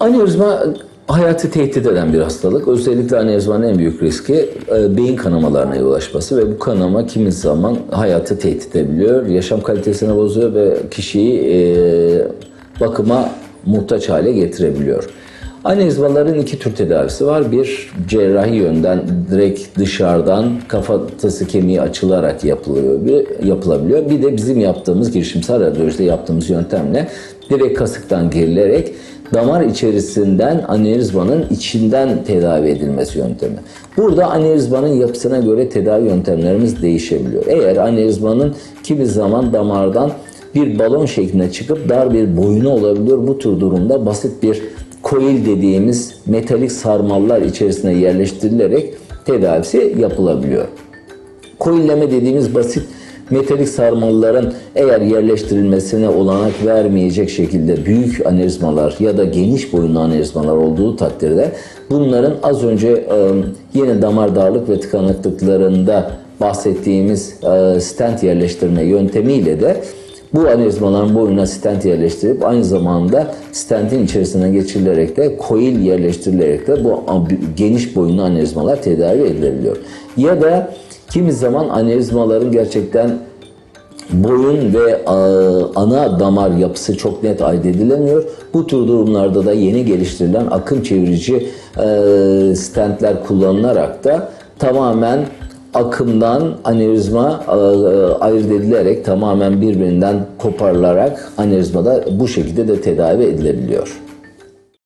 Anevrizma hayatı tehdit eden bir hastalık. Özellikle anevrizmanın en büyük riski e, beyin kanamalarına yol açması ve bu kanama kimi zaman hayatı tehdit edebiliyor, yaşam kalitesini bozuyor ve kişiyi e, bakıma muhtaç hale getirebiliyor. Anevrizmaların iki tür tedavisi var. Bir cerrahi yönden direkt dışarıdan kafatası kemiği açılarak yapılıyor, bir, yapılabiliyor. Bir de bizim yaptığımız girişimsel radyolojide yaptığımız yöntemle direkt kasıktan girilerek damar içerisinden anevrizmanın içinden tedavi edilmesi yöntemi. Burada anevrizmanın yapısına göre tedavi yöntemlerimiz değişebiliyor. Eğer anevrizmanın kimi zaman damardan bir balon şeklinde çıkıp dar bir boyunu olabiliyor. Bu tür durumda basit bir koil dediğimiz metalik sarmallar içerisine yerleştirilerek tedavisi yapılabiliyor. Koilleme dediğimiz basit metalik sarmalların eğer yerleştirilmesine olanak vermeyecek şekilde büyük anevrizmalar ya da geniş boyunlu anevrizmalar olduğu takdirde bunların az önce e, yine damar darlık ve tıkanıklıklarında bahsettiğimiz e, stent yerleştirme yöntemiyle de bu anevrizmaların boyuna stent yerleştirip aynı zamanda stentin içerisine geçirilerek de koil yerleştirilerek de bu geniş boyunlu anevrizmalar tedavi edilebiliyor. Ya da kimi zaman anevrizmaların gerçekten boyun ve ana damar yapısı çok net ayırt. Bu tür durumlarda da yeni geliştirilen akım çevirici stentler kullanılarak da tamamen akımdan anevrizma ayırt edilerek tamamen birbirinden koparılarak anevrizmada bu şekilde de tedavi edilebiliyor.